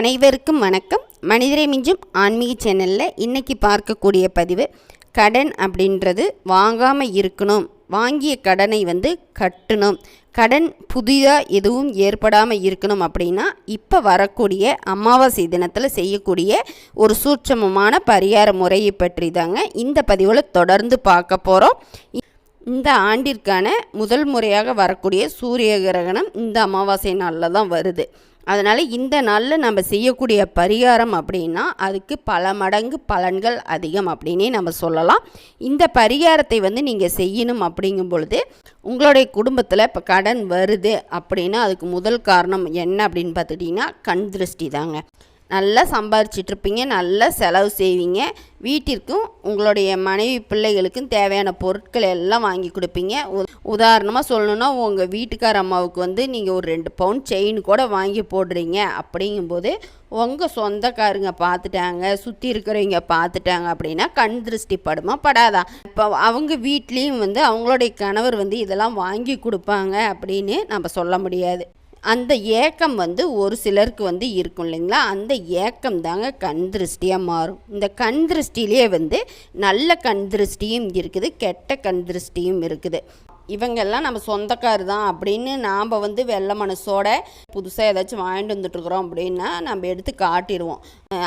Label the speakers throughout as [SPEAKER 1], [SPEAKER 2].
[SPEAKER 1] அனைவருக்கும் வணக்கம். மனிதரை மிஞ்சும் ஆன்மீக சேனலில் இன்றைக்கி பார்க்கக்கூடிய பதிவு கடன் அப்படின்றது வாங்காமல் இருக்கணும். வாங்கிய கடனை வந்து கட்டணும். கடன் புதிதாக எதுவும் ஏற்படாமல் இருக்கணும் அப்படின்னா இப்போ வரக்கூடிய அமாவாசை தினத்தில் செய்யக்கூடிய ஒரு சூட்சமமான பரிகார முறையை பற்றி தாங்க இந்த பதிவில் தொடர்ந்து பார்க்க போகிறோம் இந்த ஆண்டிற்கான முதல் முறையாக வரக்கூடிய சூரிய கிரகணம் இந்த அமாவாசை நாளில் தான் வருது. அதனால் இந்த நாளில் நம்ம செய்யக்கூடிய பரிகாரம் அப்படின்னா அதுக்கு பல மடங்கு பலன்கள் அதிகம் அப்படின்னே நம்ம சொல்லலாம். இந்த பரிகாரத்தை வந்து நீங்கள் செய்யணும் அப்படிங்கும் பொழுது உங்களுடைய குடும்பத்தில் இப்போ கடன் வருது அப்படின்னா அதுக்கு முதல் காரணம் என்ன அப்படின்னு பார்த்துட்டிங்கன்னா கண் திருஷ்டி தாங்க. நல்லா சம்பாரிச்சிட்ருப்பீங்க நல்லா செலவு செய்வீங்க. வீட்டிற்கும் உங்களுடைய மனைவி பிள்ளைகளுக்கும் தேவையான பொருட்கள் எல்லாம் வாங்கி கொடுப்பீங்க. உதாரணமாக சொல்லணுன்னா உங்கள் வீட்டுக்கார அம்மாவுக்கு வந்து நீங்கள் ஒரு ரெண்டு பவுன் செயின் கூட வாங்கி போடுறீங்க அப்படிங்கும்போது உங்கள் சொந்தக்காரங்க பார்த்துட்டாங்க சுற்றி இருக்கிறவங்க பார்த்துட்டாங்க அப்படின்னா கண் திருஷ்டி படுமா படாதா. இப்போ அவங்க வீட்லேயும் வந்து அவங்களுடைய கணவர் வந்து இதெல்லாம் வாங்கி கொடுப்பாங்க அப்படின்னு நம்ம சொல்ல முடியாது. அந்த ஏக்கம் வந்து ஒரு சிலருக்கு வந்து இருக்கும் இல்லைங்களா? அந்த ஏக்கம் தாங்க கண் திருஷ்டியாக மாறும். இந்த கண் திருஷ்டியிலே வந்து நல்ல கண் திருஷ்டியும் இருக்குது கெட்ட கண் திருஷ்டியும் இருக்குது. இவங்கெல்லாம் நம்ம சொந்தக்கார் தான் அப்படின்னு நாம் வந்து வெள்ளை மனசோட புதுசாக ஏதாச்சும் வாங்கிட்டு வந்துட்டுருக்குறோம் அப்படின்னா நம்ம எடுத்து காட்டிடுவோம்.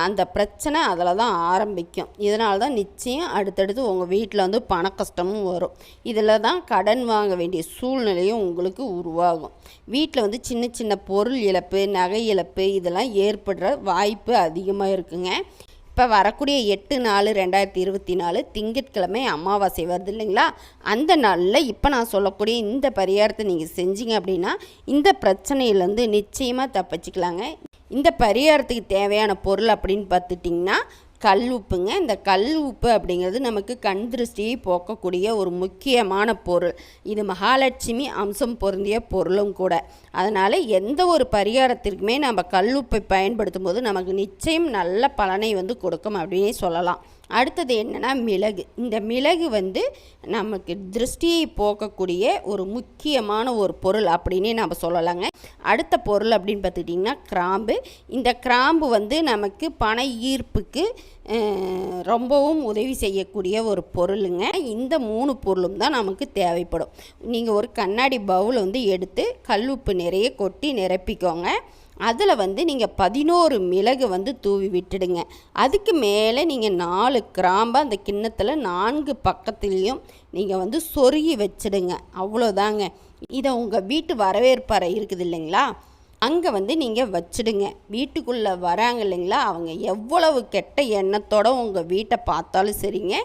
[SPEAKER 1] அந்த பிரச்சனை அதில் தான் ஆரம்பிக்கும். இதனால தான் நிச்சயம் அடுத்தடுத்து உங்கள் வீட்டில் வந்து பண கஷ்டமும் வரும். இதில் தான் கடன் வாங்க வேண்டிய சூழ்நிலையும் உங்களுக்கு உருவாகும். வீட்டில் வந்து சின்ன சின்ன பொருள் இழப்பு நகை இழப்பு இதெல்லாம் ஏற்படுற வாய்ப்பு அதிகமாக இருக்குங்க. இப்போ வரக்கூடிய எட்டு நாலு ரெண்டாயிரத்தி இருபத்தி நாலு திங்கட்கிழமை அமாவாசை வருது இல்லைங்களா? அந்த நாளில் இப்போ நான் சொல்லக்கூடிய இந்த பரிகாரத்தை நீங்கள் செஞ்சீங்க அப்படின்னா இந்த பிரச்சனையிலேருந்து நிச்சயமாக தப்பிச்சுக்கலாங்க. இந்த பரிகாரத்துக்கு தேவையான பொருள் அப்படின்னு பார்த்துட்டிங்கன்னா கல் உப்புங்க. இந்த கல் உப்பு அப்படிங்கிறது நமக்கு கண் திருஷ்டியை போக்கக்கூடிய ஒரு முக்கியமான பொருள். இது மகாலட்சுமி அம்சம் பொருந்திய பொருளும் கூட. அதனால் எந்த ஒரு பரிகாரத்திற்குமே நம்ம கல் உப்பை பயன்படுத்தும் போது நமக்கு நிச்சயம் நல்ல பலனை வந்து கொடுக்கும் அப்படின்னே சொல்லலாம். அடுத்தது என்னென்னா மிளகு. இந்த மிளகு வந்து நமக்கு திருஷ்டியை போக்கக்கூடிய ஒரு முக்கியமான ஒரு பொருள் அப்படின்னே நம்ம சொல்லலாங்க. அடுத்த பொருள் அப்படின்னு பார்த்துக்கிட்டிங்கன்னா கிராம்பு. இந்த கிராம்பு வந்து நமக்கு பண ஈர்ப்புக்கு ரொம்பவும் உதவி செய்யக்கூடிய ஒரு பொருளுங்க. இந்த மூணு பொருளும் தான் நமக்கு தேவைப்படும். நீங்கள் ஒரு கண்ணாடி பவுல் வந்து எடுத்து கல்லுப்பு நிறைய கொட்டி நிரப்பிக்கோங்க. அதில் வந்து நீங்கள் பதினோரு மிளகு வந்து தூவி விட்டுடுங்க. அதுக்கு மேலே நீங்கள் நாலு கிராம்பை அந்த கிண்ணத்தில் நான்கு பக்கத்துலேயும் நீங்கள் வந்து சொருகி வச்சிடுங்க. அவ்வளோதாங்க இதை உங்கள் வீட்டு வரவேற்பறை இருக்குது இல்லைங்களா? அங்கே வந்து நீங்கள் வச்சுடுங்க. வீட்டுக்குள்ளே வராங்க இல்லைங்களா? அவங்க எவ்வளவு கெட்ட எண்ணத்தோட உங்கள் வீட்டை பார்த்தாலும் சரிங்க.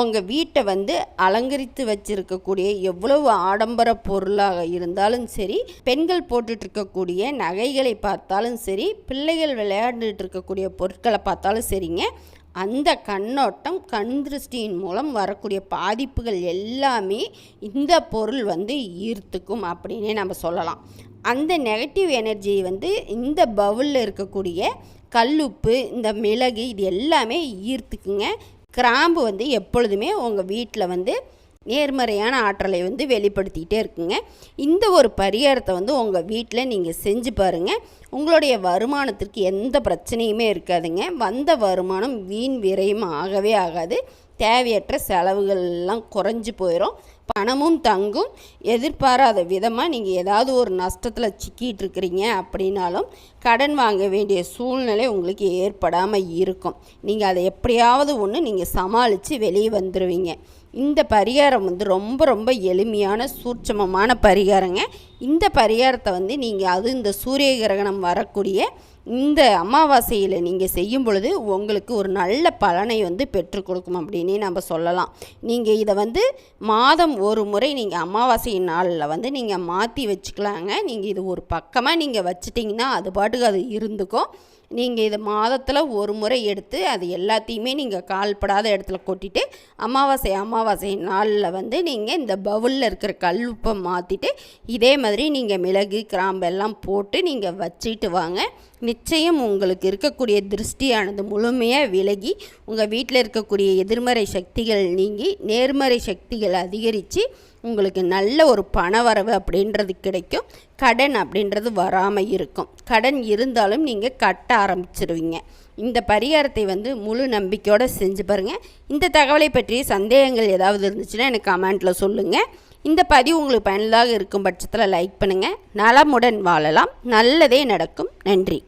[SPEAKER 1] உங்கள் வீட்டை வந்து அலங்கரித்து வச்சுருக்கக்கூடிய எவ்வளவு ஆடம்பர பொருளாக இருந்தாலும் சரி பெண்கள் போட்டுட்டு இருக்கக்கூடிய நகைகளை பார்த்தாலும் சரி பிள்ளைகள் விளையாண்டுட்டு இருக்கக்கூடிய பொருட்களை பார்த்தாலும் சரிங்க. அந்த கண்ணோட்டம் கண் திருஷ்டியின் மூலம் வரக்கூடிய பாதிப்புகள் எல்லாமே இந்த பொருள் வந்து ஈர்த்துக்கும் அப்படின்னே நம்ம சொல்லலாம். அந்த நெகட்டிவ் எனர்ஜி வந்து இந்த பவுலில் இருக்கக்கூடிய கல்லுப்பு இந்த மிளகு இது எல்லாமே ஈர்த்துக்குங்க. கிராம்பு வந்து எப்பொழுதுமே உங்கள் வீட்டில் வந்து நேர்மறையான ஆற்றலை வந்து வெளிப்படுத்திக்கிட்டே இருக்குங்க. இந்த ஒரு பரிகாரத்தை வந்து உங்கள் வீட்டில் நீங்கள் செஞ்சு பாருங்கள் உங்களுடைய வருமானத்திற்கு எந்த பிரச்சனையுமே இருக்காதுங்க. வந்த வருமானம் வீண் விரயம் ஆகவே ஆகாது. தேவையற்ற செலவுகள்லாம் குறைஞ்சி போயிடும் பணமும் தங்கும். எதிர்பாராத விதமாக நீங்கள் ஏதாவது ஒரு நஷ்டத்தில் சிக்கிட்டு இருக்கிறீங்க அப்படின்னாலும் கடன் வாங்க வேண்டிய சூழ்நிலை உங்களுக்கு ஏற்படாமல் இருக்கும். நீங்கள் அதை எப்படியாவது ஒன்று நீங்கள் சமாளித்து வெளியே வந்துடுவீங்க இந்த பரிகாரம் வந்து ரொம்ப ரொம்ப எளிமையான சூட்சமமான பரிகாரங்க. இந்த பரிகாரத்தை வந்து நீங்கள் அது இந்த சூரிய கிரகணம் வரக்கூடிய இந்த அமாவாசையில் நீங்கள் செய்யும் பொழுது உங்களுக்கு ஒரு நல்ல பலனை வந்து பெற்றுக் கொடுக்கும் அப்படின்னே நம்ம சொல்லலாம். நீங்கள் இதை வந்து மாதம் ஒரு முறை நீங்கள் அமாவாசை நாளில் வந்து நீங்கள் மாற்றி வச்சுக்கலாங்க. நீங்கள் இது ஒரு பக்கமாக நீங்கள் வச்சிட்டிங்கன்னா அது பாட்டுக்கு அது இருந்துக்கும். நீங்கள் இதை மாதத்தில் ஒரு முறை எடுத்து அது எல்லாத்தையுமே நீங்கள் கால்படாத இடத்துல கொட்டிட்டு அமாவாசை அமாவாசை நாளில் வந்து நீங்கள் இந்த பவுலில் இருக்கிற கல்லுப்பை மாற்றிட்டு இதே மாதிரி நீங்கள் மிளகு கிராம்பு எல்லாம் போட்டு நீங்கள் வச்சுட்டு வாங்க. நிச்சயம் உங்களுக்கு இருக்கக்கூடிய திருஷ்டியானது முழுமையாக விலகி உங்கள் வீட்டில் இருக்கக்கூடிய எதிர்மறை சக்திகள் நீங்கி நேர்மறை சக்திகள் அதிகரித்து உங்களுக்கு நல்ல ஒரு பண வரவு அப்படின்றது கிடைக்கும். கடன் அப்படின்றது வராமல் இருக்கும். கடன் இருந்தாலும் நீங்கள் கட்ட ஆரம்பிச்சிருவீங்க. இந்த பரிகாரத்தை வந்து முழு நம்பிக்கையோடு செஞ்சு பாருங்கள் இந்த தகவலை பற்றிய சந்தேகங்கள் ஏதாவது இருந்துச்சுன்னா எனக்கு கமெண்ட்டில் சொல்லுங்கள் இந்த பதிவு உங்களுக்கு பயனுள்ளதாக இருக்கும் பட்சத்தில் லைக் பண்ணுங்கள் நலமுடன் வாழலாம். நல்லதே நடக்கும். நன்றி.